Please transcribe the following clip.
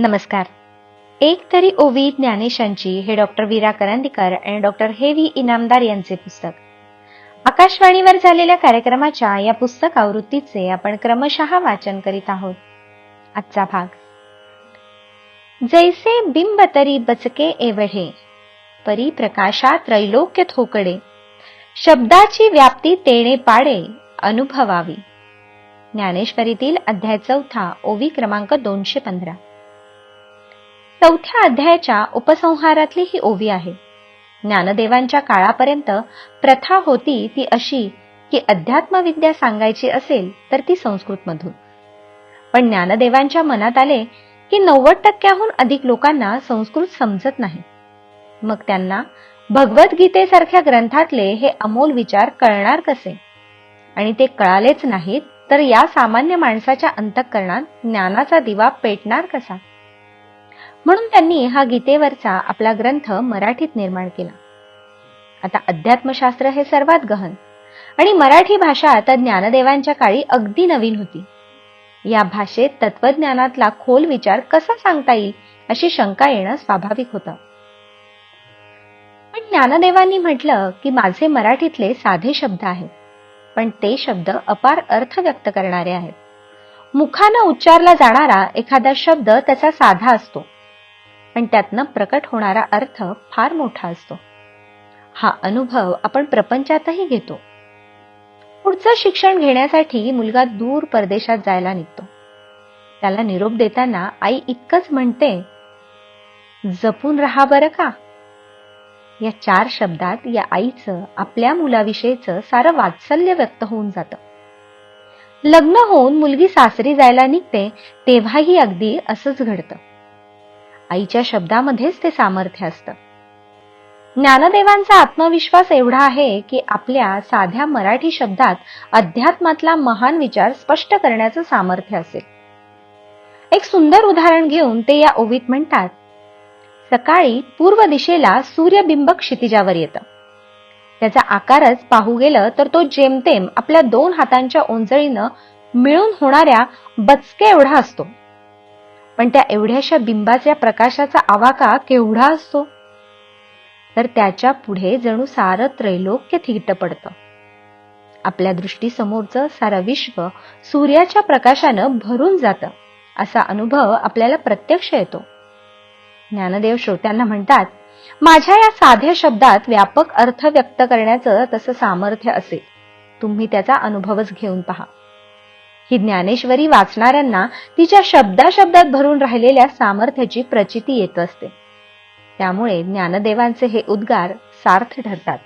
नमस्कार. एक तरी ओवी ज्ञानेशांची हे डॉक्टर वीरा करंदीकर आणि डॉक्टर हेवी इनामदार यांचे पुस्तक. आकाशवाणीवर झालेल्या कार्यक्रमाच्या या पुस्तक आवृत्तीचे आपण क्रमशः वाचन करीत आहोत. आजचा भाग. जैसे बिंब तरी बचके एवढे परी प्रकाशा त्रैलोक्य थोकडे. शब्दाची व्याप्ती तेणे पाडे अनुभवावी. ज्ञानेश्वरीतील अध्याय चौथा ओवी क्रमांक दोनशे पंधरा. चौथ्या अध्यायाच्या उपसंहारातली ही ओवी आहे. ज्ञानदेवांच्या काळापर्यंत प्रथा होती ती अशी की अध्यात्मविद्या सांगायची असेल तर ती संस्कृतमधून. पण ज्ञानदेवांच्या मनात आले की नव्वद टक्क्याहून अधिक लोकांना संस्कृत समजत नाही. मग त्यांना भगवद्गीतेसारख्या ग्रंथातले हे अमोल विचार कळणार कसे? आणि ते कळालेच नाहीत तर या सामान्य माणसाच्या अंतःकरणात ज्ञानाचा दिवा पेटणार कसा? म्हणून त्यांनी हा गीतेवरचा आपला ग्रंथ मराठीत निर्माण केला. आता अध्यात्मशास्त्र हे सर्वात गहन आणि मराठी भाषा आता ज्ञानदेवांच्या काळी अगदी नवीन होती. या भाषेत तत्वज्ञानातला खोल विचार कसा सांगता येईल अशी शंका येणं स्वाभाविक होतं. पण ज्ञानदेवांनी म्हटलं की माझे मराठीतले साधे शब्द आहेत पण ते शब्द अपार अर्थ व्यक्त करणारे आहेत. मुखानं उच्चारला जाणारा एखादा शब्द त्याचा साधा असतो. पण त्यातनं प्रकट होणारा अर्थ फार मोठा असतो. हा अनुभव आपण प्रपंचातही घेतो. पुढचं शिक्षण घेण्यासाठी मुलगा दूर परदेशात जायला निघतो. त्याला निरोप देताना आई इतकंच म्हणते जपून राहा बरं का. या चार शब्दात या आईचं आपल्या मुलाविषयीचं सारं वात्सल्य व्यक्त होऊन जातं. लग्न होऊन मुलगी सासरी जायला निघते तेव्हाही अगदी असंच घडतं. आईच्या शब्दामध्येच ते सामर्थ्य असतं. ज्ञानदेवांचा आत्मविश्वास एवढा आहे की आपल्या साध्या मराठी शब्दात अध्यात्मातला महान विचार स्पष्ट करण्याचं सामर्थ्य असेल. एक सुंदर उदाहरण घेऊन ते या ओवीत म्हणतात सकाळी पूर्व दिशेला सूर्यबिंब क्षितिजावर येतं. त्याचा आकारच पाहू गेलं तर तो जेमतेम आपल्या दोन हातांच्या ओंजळीनं मिळून होणाऱ्या बचके एवढा असतो. पण त्या एवढ्याशा बिंबाच्या प्रकाशाचा आवाका केवढा असतो? तर त्याच्या पुढे जणू सारं त्रैलोक्य थिट पडतं. आपल्या दृष्टीसमोरचं सारं विश्व सूर्याच्या प्रकाशानं भरून जातं असा अनुभव आपल्याला प्रत्यक्ष येतो. ज्ञानदेव श्रोत्यांना म्हणतात माझ्या या साध्या शब्दात व्यापक अर्थ व्यक्त करण्याचं तसं सामर्थ्य असेल. तुम्ही त्याचा अनुभवच घेऊन पहा. ही ज्ञानेश्वरी वाचणाऱ्यांना तिच्या शब्दाशब्दात भरून राहिलेल्या सामर्थ्याची प्रचिती येत असते. त्यामुळे ज्ञानदेवांचे हे उद्गार सार्थ ठरतात.